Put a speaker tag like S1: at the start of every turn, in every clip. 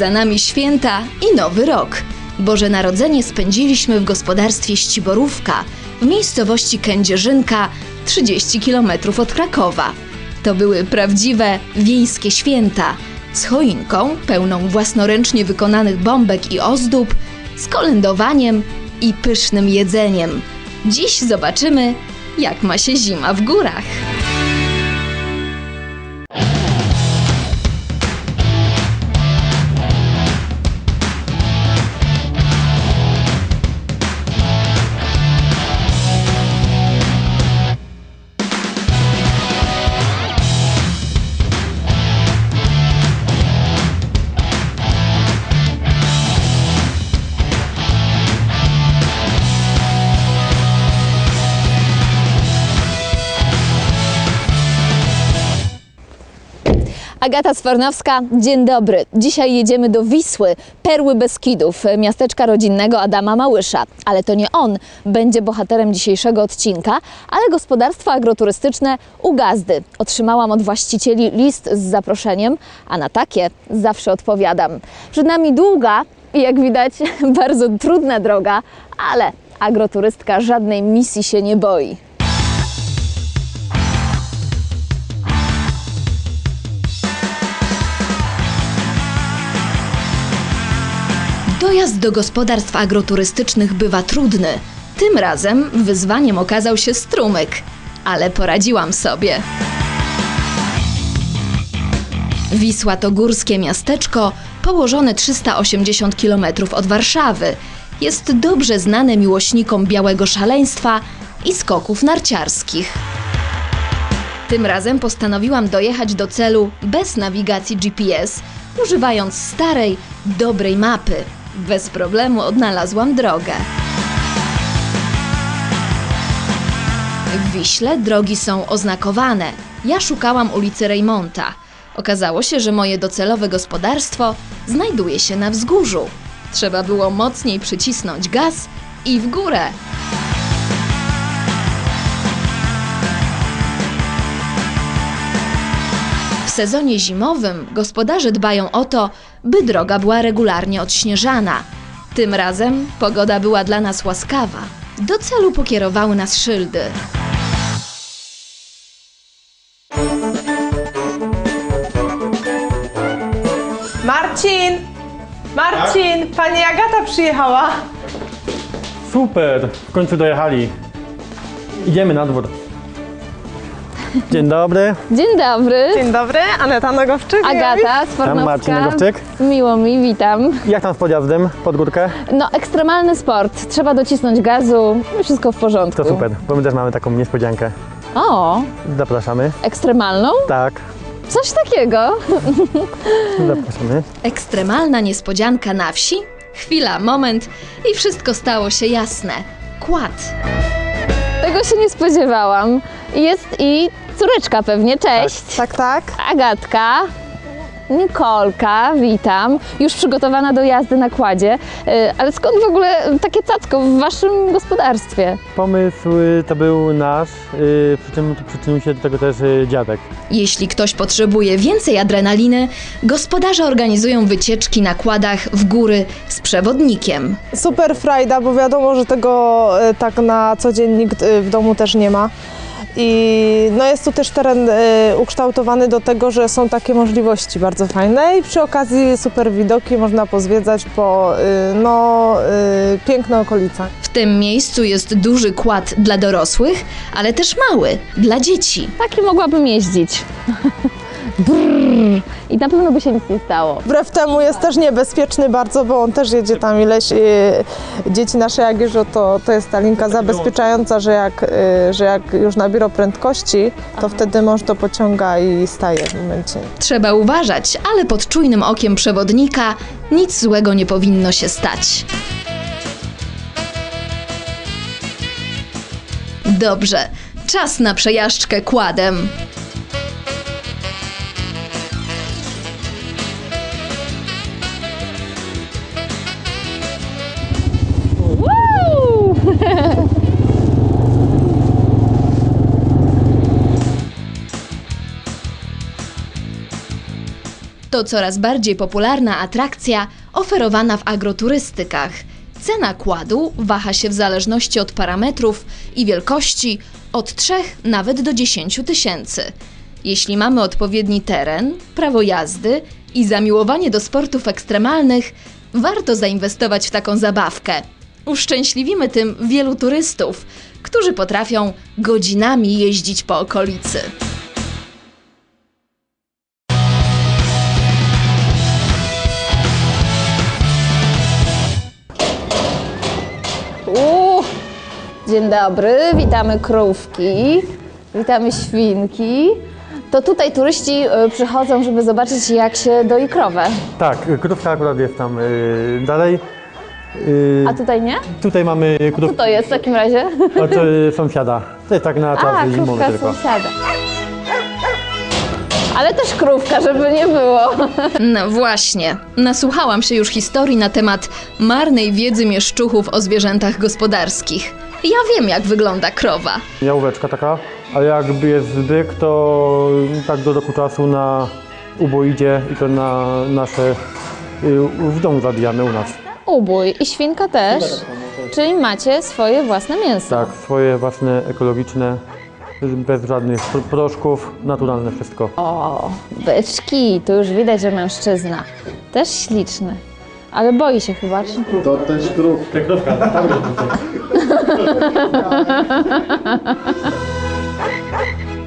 S1: Za nami święta i nowy rok. Boże Narodzenie spędziliśmy w gospodarstwie Ściborówka w miejscowości Kędzierzynka, 30 km od Krakowa. To były prawdziwe wiejskie święta z choinką pełną własnoręcznie wykonanych bombek i ozdób, z kolędowaniem i pysznym jedzeniem. Dziś zobaczymy, jak ma się zima w górach. Agata Swarnowska, dzień dobry. Dzisiaj jedziemy do Wisły, perły Beskidów, miasteczka rodzinnego Adama Małysza. Ale to nie on będzie bohaterem dzisiejszego odcinka, ale gospodarstwo agroturystyczne u Gazdy. Otrzymałam od właścicieli list z zaproszeniem, a na takie zawsze odpowiadam. Przed nami długa i jak widać bardzo trudna droga, ale agroturystka żadnej misji się nie boi. Dojazd do gospodarstw agroturystycznych bywa trudny. Tym razem wyzwaniem okazał się strumyk, ale poradziłam sobie. Wisła to górskie miasteczko położone 380 km od Warszawy. Jest dobrze znane miłośnikom białego szaleństwa i skoków narciarskich. Tym razem postanowiłam dojechać do celu bez nawigacji GPS, używając starej, dobrej mapy. Bez problemu odnalazłam drogę. W Wiśle drogi są oznakowane. Ja szukałam ulicy Rejmonta. Okazało się, że moje docelowe gospodarstwo znajduje się na wzgórzu. Trzeba było mocniej przycisnąć gaz i w górę. Sezonie zimowym gospodarze dbają o to, by droga była regularnie odśnieżana. Tym razem pogoda była dla nas łaskawa. Do celu pokierowały nas szyldy.
S2: Marcin! Marcin! Pani Agata przyjechała.
S3: Super, w końcu dojechali. Idziemy na dwór. Dzień dobry,
S1: Dzień dobry.
S2: Dzień dobry, Aneta Nogowczyk.
S1: Agata
S3: tam Marcin Nogowczyk.
S1: Miło mi, witam.
S3: Jak tam z podjazdem pod górkę?
S1: No, ekstremalny sport. Trzeba docisnąć gazu wszystko w porządku.
S3: To super, bo my też mamy taką niespodziankę.
S1: O,
S3: Zapraszamy.
S1: ekstremalną?
S3: Tak,
S1: Coś takiego.
S3: zapraszamy.
S1: Ekstremalna niespodzianka na wsi? Chwila, moment i wszystko stało się jasne. Kład. Tego się nie spodziewałam. Jest i córeczka pewnie, cześć.
S2: Tak, tak.
S1: Agatka. Nikolka, witam. Już przygotowana do jazdy na kładzie. Yy, Ale skąd w ogóle takie cacko w waszym gospodarstwie?
S3: Pomysł y, to był nasz, y, przy czym przyczynił się do tego też y, dziadek.
S1: Jeśli ktoś potrzebuje więcej adrenaliny, gospodarze organizują wycieczki na kładach w góry z przewodnikiem.
S2: Super frajda, bo wiadomo, że tego e, tak na co dzień nikt e, w domu też nie ma. I no jest tu też teren e, ukształtowany do tego, że są takie możliwości bardzo fajne i przy okazji super widoki można pozwiedzać po e, no, e, piękne okolice.
S1: W tym miejscu jest duży kład dla dorosłych, ale też mały dla dzieci. Taki mogłabym jeździć. Brrr. I na pewno by się nic nie stało.
S2: Wbrew temu jest też niebezpieczny bardzo, bo on też jedzie tam ileś. y, Dzieci nasze jak jeżdżą, to, to jest ta linka zabezpieczająca, że jak, y, że jak już nabiorą prędkości, to wtedy mąż to pociąga i staje w momencie.
S1: Trzeba uważać, ale pod czujnym okiem przewodnika nic złego nie powinno się stać. Dobrze, czas na przejażdżkę kładem. Coraz bardziej popularna atrakcja oferowana w agroturystykach. Cena kładu waha się w zależności od parametrów i wielkości od 3 nawet do 10 tysięcy. Jeśli mamy odpowiedni teren, prawo jazdy i zamiłowanie do sportów ekstremalnych, warto zainwestować w taką zabawkę. Uszczęśliwimy tym wielu turystów, którzy potrafią godzinami jeździć po okolicy.
S4: Dzień dobry, witamy krówki, witamy świnki. To tutaj turyści y, przychodzą, żeby zobaczyć jak się doi krowę.
S3: Tak, krówka akurat jest tam y, dalej. Y,
S4: A tutaj nie?
S3: tutaj mamy
S4: Co
S3: krówkę
S4: to jest w takim razie?
S3: od y, sąsiada. To jest tak na
S4: A,
S3: czas zimowy
S4: krówka
S3: tylko.
S4: sąsiada. Ale też krówka, żeby nie było.
S1: No właśnie, nasłuchałam się już historii na temat marnej wiedzy mieszczuchów o zwierzętach gospodarskich. Ja wiem, jak wygląda krowa.
S3: Jałóweczka taka, a jakby jest zbyk, to tak do roku czasu na uboidzie i to na nasze y, w domu zabijamy u nas.
S4: Ubój i świnka też. Czyli macie swoje własne mięso.
S3: Tak, swoje własne ekologiczne, bez żadnych pro- proszków, naturalne wszystko.
S4: O, byczki, tu już widać, że mężczyzna. Też śliczny. Ale boi się chyba, czy
S5: To też krów.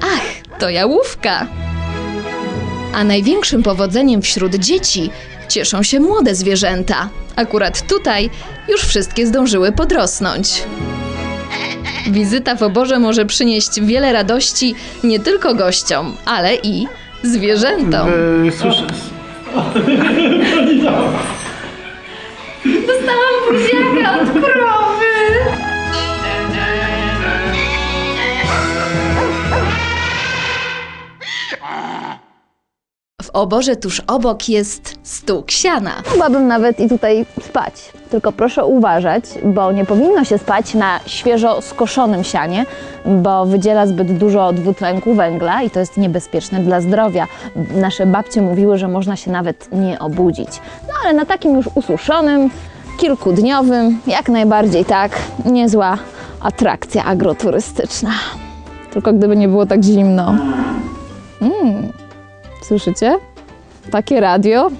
S1: Ach, to jałówka! A największym powodzeniem wśród dzieci cieszą się młode zwierzęta. Akurat tutaj już wszystkie zdążyły podrosnąć. Wizyta w oborze może przynieść wiele radości nie tylko gościom, ale i zwierzętom.
S5: Słyszę,
S1: Buziaka od krowy! Oborze tuż obok jest stół siana.
S4: Mogłabym nawet i tutaj spać. Tylko proszę uważać, bo nie powinno się spać na świeżo skoszonym sianie, bo wydziela zbyt dużo dwutlenku węgla i to jest niebezpieczne dla zdrowia. Nasze babcie mówiły, że można się nawet nie obudzić. No ale na takim już ususzonym, kilkudniowym, jak najbardziej tak, niezła atrakcja agroturystyczna. Tylko gdyby nie było tak zimno. Mm. Słyszycie? Takie radio.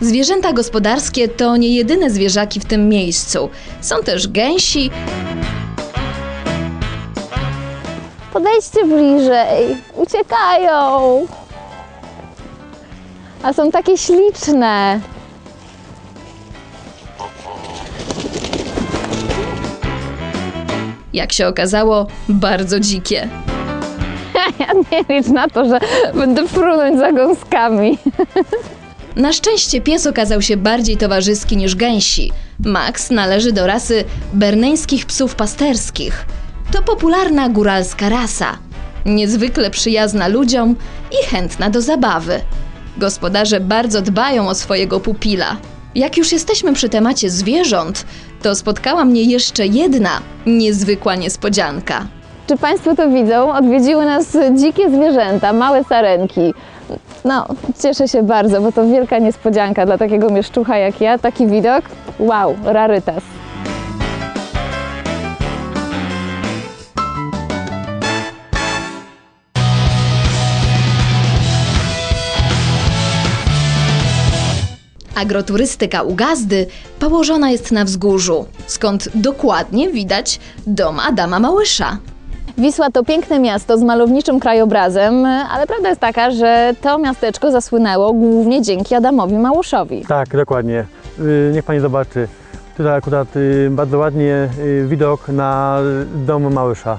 S1: Zwierzęta gospodarskie to nie jedyne zwierzaki w tym miejscu. Są też gęsi,
S4: Podejdźcie bliżej. Uciekają. A są takie śliczne.
S1: Jak się okazało, bardzo dzikie.
S4: Ja nie licz na to, że będę frunąć za gąskami.
S1: Na szczęście pies okazał się bardziej towarzyski niż gęsi. Max należy do rasy berneńskich psów pasterskich. To popularna góralska rasa. Niezwykle przyjazna ludziom i chętna do zabawy. Gospodarze bardzo dbają o swojego pupila. Jak już jesteśmy przy temacie zwierząt, to spotkała mnie jeszcze jedna niezwykła niespodzianka.
S4: Czy Państwo to widzą? Odwiedziły nas dzikie zwierzęta, małe sarenki. No, cieszę się bardzo, bo to wielka niespodzianka dla takiego mieszczucha jak ja. Taki widok, wow, rarytas.
S1: Agroturystyka u Gazdy położona jest na wzgórzu, skąd dokładnie widać dom Adama Małysza.
S4: Wisła to piękne miasto z malowniczym krajobrazem, ale prawda jest taka, że to miasteczko zasłynęło głównie dzięki Adamowi Małuszowi.
S3: Tak, dokładnie. Y, Niech Pani zobaczy. Tutaj akurat y, bardzo ładnie y, widok na dom Małysza.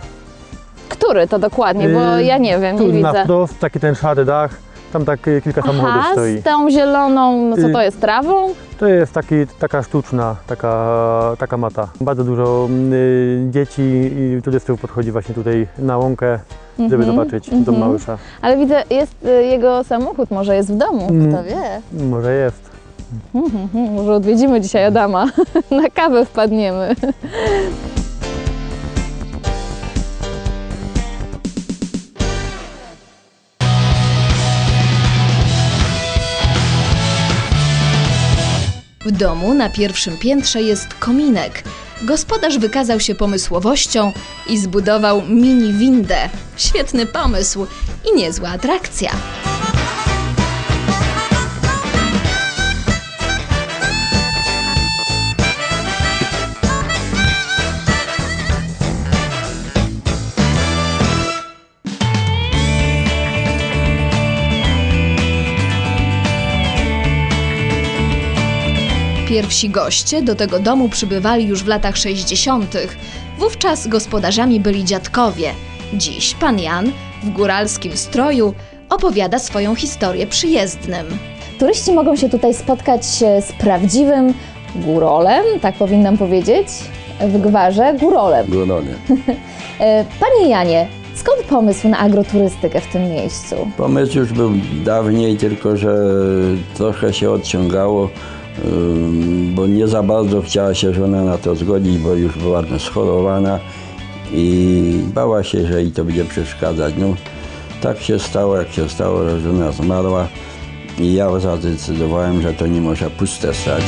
S4: Który to dokładnie, bo ja nie wiem,
S3: Tu
S4: nie
S3: na wprost, taki ten szary dach, tam tak y, kilka samochodów
S4: Aha,
S3: stoi.
S4: z tą zieloną, no co to
S3: Y,
S4: jest, trawą?
S3: To jest taki, taka sztuczna, taka, taka mata. Bardzo dużo y, dzieci i turystów podchodzi właśnie tutaj na łąkę, żeby
S4: Mhm,
S3: zobaczyć dom
S4: mhm.
S3: Małysza.
S4: Ale widzę, jest y, jego samochód, może jest w domu,
S3: Mm.
S4: kto wie.
S3: Może jest.
S4: Mhm, Może odwiedzimy dzisiaj Adama, na kawę wpadniemy.
S1: Domu na pierwszym piętrze jest kominek. Gospodarz wykazał się pomysłowością i zbudował mini windę. Świetny pomysł i niezła atrakcja. Pierwsi goście do tego domu przybywali już w latach 60. Wówczas gospodarzami byli dziadkowie. Dziś pan Jan w góralskim stroju opowiada swoją historię przyjezdnym.
S4: Turyści mogą się tutaj spotkać e, z prawdziwym górolem, tak powinnam powiedzieć, w gwarze górolem.
S5: Górole.
S4: E, Panie Janie, skąd pomysł na agroturystykę w tym miejscu?
S5: Pomysł już był dawniej, tylko że trochę się odciągało, bo nie za bardzo chciała się żona na to zgodzić, bo już była schorowana i bała się, że jej to będzie przeszkadzać. No, tak się stało, jak się stało, że żona zmarła i ja zadecydowałem, że to nie może puste stać.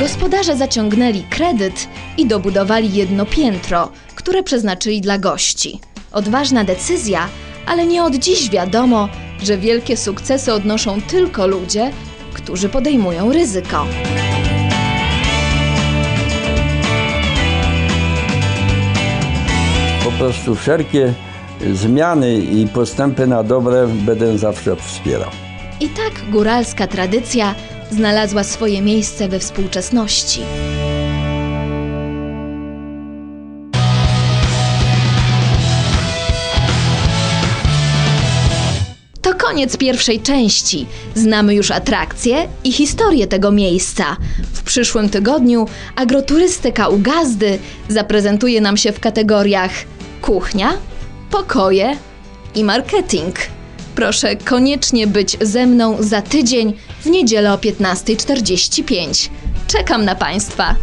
S1: Gospodarze zaciągnęli kredyt i dobudowali jedno piętro, które przeznaczyli dla gości. Odważna decyzja, ale nie od dziś wiadomo, że wielkie sukcesy odnoszą tylko ludzie, którzy podejmują ryzyko.
S5: Po prostu wszelkie zmiany i postępy na dobre będę zawsze wspierał.
S1: I tak góralska tradycja znalazła swoje miejsce we współczesności. Koniec pierwszej części. Znamy już atrakcje i historię tego miejsca. W przyszłym tygodniu agroturystyka u Gazdy zaprezentuje nam się w kategoriach kuchnia, pokoje i marketing. Proszę koniecznie być ze mną za tydzień w niedzielę o 15.45. Czekam na Państwa.